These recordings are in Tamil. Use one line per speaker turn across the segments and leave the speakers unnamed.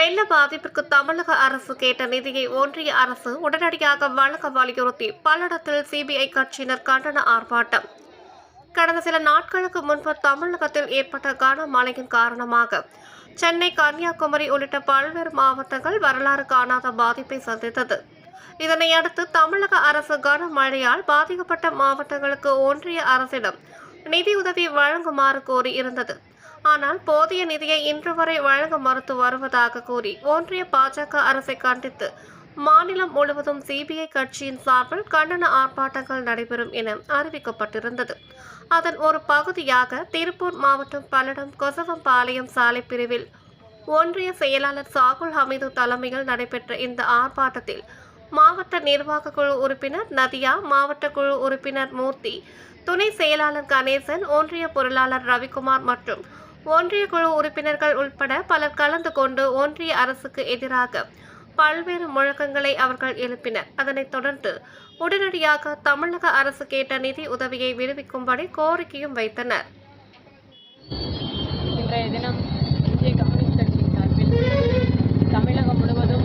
வெள்ள பாதிப்பிற்கு தமிழக அரசு கேட்ட நிதியை ஒன்றிய அரசு உடனடியாக வழங்க வலியுறுத்தி பல்லடத்தில் சிபிஐ கட்சியினர் கண்டன ஆர்ப்பாட்டம். கடந்த சில நாட்களுக்கு முன்பு தமிழகத்தில் ஏற்பட்ட கனமழையின் காரணமாக சென்னை கன்னியாகுமரி உள்ளிட்ட பல்வேறு மாவட்டங்கள் வரலாறு காணாத பாதிப்பை சந்தித்தது. இதனையடுத்து தமிழக அரசு கனமழையால் பாதிக்கப்பட்ட மாவட்டங்களுக்கு ஒன்றிய அரசிடம் நிதியுதவி வழங்குமாறு கோரி இருந்தது ஆனால் போதிய நிதியை இன்று வரை வழங்க மறுத்து வருவதாக கூறி ஒன்றிய பாஜக அரசை கண்டித்து மாநிலம் முழுவதும் சிபிஐ கட்சியின் சார்பில் கண்டன ஆர்ப்பாட்டங்கள் நடைபெறும் என அறிவிக்கப்பட்டிருந்தது. அதன் ஒரு பகுதியாக திருப்பூர் மாவட்டம் பல்லடம் கொசவம்பாளையம் சாலை பிரிவில் ஒன்றிய செயலாளர் சாகுல் ஹமீது தலைமையில் நடைபெற்ற இந்த ஆர்ப்பாட்டத்தில் மாவட்ட நிர்வாக குழு உறுப்பினர் நதியா மாவட்ட குழு உறுப்பினர் மூர்த்தி துணை செயலாளர் கணேசன் ஒன்றிய பொருளாளர் ரவிக்குமார் மற்றும் ஒன்றிய குழு உறுப்பினர்கள் உட்பட பலர் கலந்து கொண்டு ஒன்றிய அரசுக்கு எதிராக பல்வேறு முழக்கங்களை அவர்கள் எழுப்பினர். அதனைத் தொடர்ந்து உடனடியாக தமிழக அரசு கேட்ட நிதி உதவியை விடுவிக்கும்படி கோரிக்கையும் வைத்தனர்.
இன்றைய தினம் இந்திய கம்யூனிஸ்ட் கட்சியின் சார்பில் தமிழகம் முழுவதும்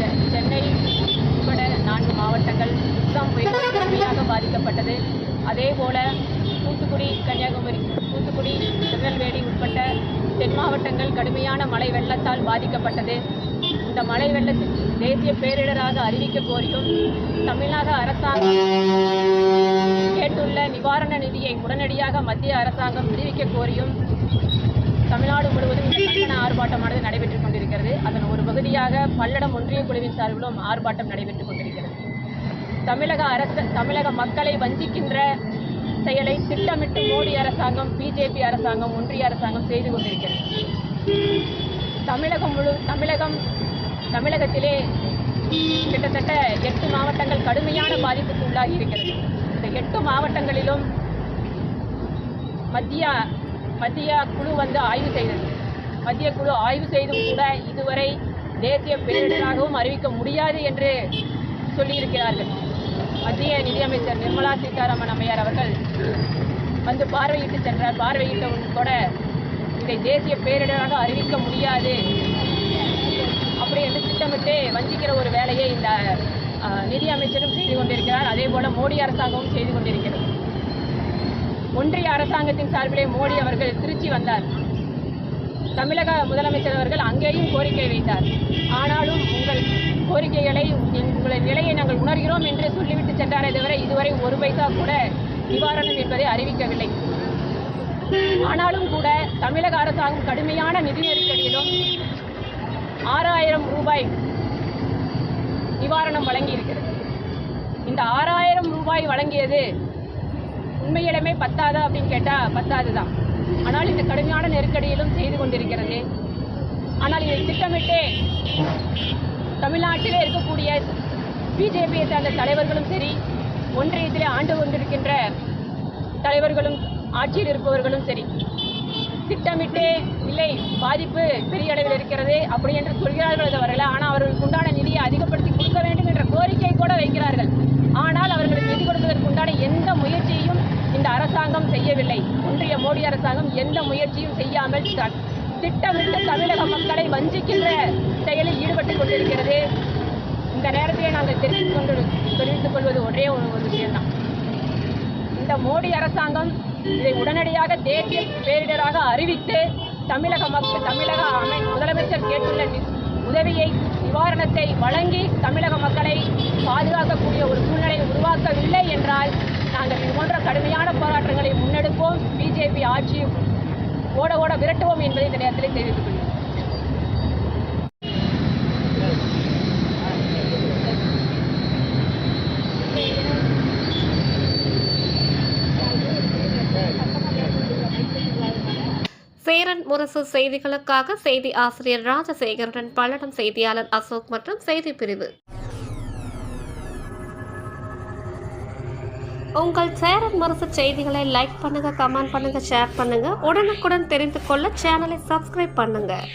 செ- சென்னை உட்பட நான்கு மாவட்டங்கள் அஸ்ஸாம் புயல் கடுமையாக பாதிக்கப்பட்டது. அதே போல தூத்துக்குடி கன்னியாகுமரி தூத்துக்குடி திருநெல்வேலி உட்பட்ட தென் மாவட்டங்கள் கடுமையான மழை வெள்ளத்தால் பாதிக்கப்பட்டது. இந்த மழை வெள்ளத்தில் தேசிய பேரிடராக அறிவிக்க கோரியும் தமிழ்நாடு அரசாங்கம் கேட்டுள்ள நிவாரண நிதியை உடனடியாக மத்திய அரசாங்கம் விடுவிக்க கோரியும் தமிழ்நாடு முழுவதும் இந்த கண்டன ஆர்ப்பாட்டமானது நடைபெற்றுக் கொண்டிருக்கிறது. அதன் ஒரு பகுதியாக பல்லடம் ஒன்றிய குழுவின் சார்பிலும் ஆர்ப்பாட்டம் நடைபெற்றுக் கொண்டிருக்கிறது. தமிழக அரசு தமிழக மக்களை வஞ்சிக்கின்ற செயலை திட்டமிட்டு மோடி அரசாங்கம் பிஜேபி அரசாங்கம் ஒன்றிய அரசாங்கம் செய்து கொண்டிருக்கிறது. தமிழகம் முழு தமிழகம் தமிழகத்திலே கிட்டத்தட்ட எட்டு மாவட்டங்கள் கடுமையான பாதிப்புக்கு உள்ளாகி இருக்கிறது. இந்த எட்டு மாவட்டங்களிலும் மத்திய மத்திய குழு வந்து ஆய்வு செய்தது. மத்திய குழு ஆய்வு செய்தும் கூட இதுவரை தேசிய பேரிடராகவும் அறிவிக்க முடியாது என்று சொல்லியிருக்கிறார்கள். மத்திய நிதியமைச்சர் நிர்மலா சீதாராமன் அம்மையார் அவர்கள் வந்து பார்வையிட்டு சென்றார். பார்வையிட்டவும் கூட இதை தேசிய பேரிடராக அறிவிக்க முடியாது அப்படி என்று திட்டமிட்டு வஞ்சிக்கிற ஒரு வேலையை இந்த நிதியமைச்சரும் நிதி அமைச்சரும் செய்து கொண்டிருக்கிறார். அதே போல மோடி அரசாங்கமும் செய்து கொண்டிருக்கிறது. ஒன்றிய அரசாங்கத்தின் சார்பிலே மோடி அவர்கள் திருச்சி வந்தார். தமிழக முதலமைச்சர் அவர்கள் அங்கேயும் கோரிக்கை வைத்தார். ஆனாலும் உங்கள் கோரிக்கைகளை உங்களின் நிலையை நாங்கள் உணர்கிறோம் என்று சொல்லிவிட்டு சென்றாரே தவிர இதுவரை ஒரு பைசா கூட நிவாரணம் என்பதை அறிவிக்கவில்லை. ஆனாலும் கூட தமிழக அரசாங்கம் கடுமையான நிதி நெருக்கடியிலும் ஆறாயிரம் ரூபாய் நிவாரணம் வழங்கியிருக்கிறது. இந்த ஆறாயிரம் ரூபாய் வழங்கியது உண்மையிடமே பத்தாதா அப்படின்னு கேட்டால் பத்தாது தான் ஆனால் இந்த கடுமையான நெருக்கடியிலும் செய்து கொண்டிருக்கிறது. ஆனால் இதை திட்டமிட்டே தமிழ்நாட்டிலே இருக்கக்கூடிய பிஜேபியை சேர்ந்த தலைவர்களும் சரி ஒன்றியத்திலே ஆண்டு கொண்டிருக்கின்ற தலைவர்களும் ஆட்சியில் இருப்பவர்களும் சரி திட்டமிட்டு இல்லை பாதிப்பு பெரிய அளவில் இருக்கிறது அப்படி என்று சொல்கிறார்கள் தவிர ஆனால் அவர்களுக்கு உண்டான நிதியை அதிகப்படுத்தி கொடுக்க வேண்டும் என்ற கோரிக்கை கூட வைக்கிறார்கள். ஆனால் அவர்களுக்கு நிதி கொடுப்பதற்கு உண்டான எந்த முயற்சியையும் இந்த அரசாங்கம் செய்யவில்லை. ஒன்றிய மோடி அரசாங்கம் எந்த முயற்சியும் செய்யாமல் திட்டமிட்டு தமிழக மக்களை வஞ்சிக்கின்ற செயலில் ஈடுபட்டுக் கொண்டிருக்கிறது. இந்த நேரத்திலே நாங்கள் தெரிவித்துக் கொண்டு தெரிவித்துக் கொள்வது ஒரே ஒரு ஒரு விஷயம்தான். இந்த மோடி அரசாங்கம் இதை உடனடியாக தேசிய பேரிடராக அறிவித்து தமிழக மக்கள் தமிழக அமை முதலமைச்சர் கேட்டுள்ள உதவியை நிவாரணத்தை வழங்கி தமிழக மக்களை பாதுகாக்கக்கூடிய ஒரு சூழ்நிலையை உருவாக்கவில்லை என்றால் நாங்கள் இது போன்ற கடுமையான போராட்டங்களை முன்னெடுப்போம். பிஜேபி ஆட்சியை ஓட ஓட விரட்டுவோம் என்பதை இந்த நேரத்தில் தெரிவித்துக் கொள்கிறேன்.
சேரன் முரசு செய்திகளுக்காக செய்தி ஆசிரியர் ராஜசேகருடன் பல்லடம் செய்தியாளர் அசோக் மற்றும் செய்தி பிரிவு உங்கள் சேரன் முரசு செய்திகளை லைக் பண்ணுங்கள் கமெண்ட் பண்ணுங்கள் ஷேர் பண்ணுங்கள் உடனுக்குடன் தெரிந்து கொள்ள சேனலை சப்ஸ்கிரைப் பண்ணுங்கள்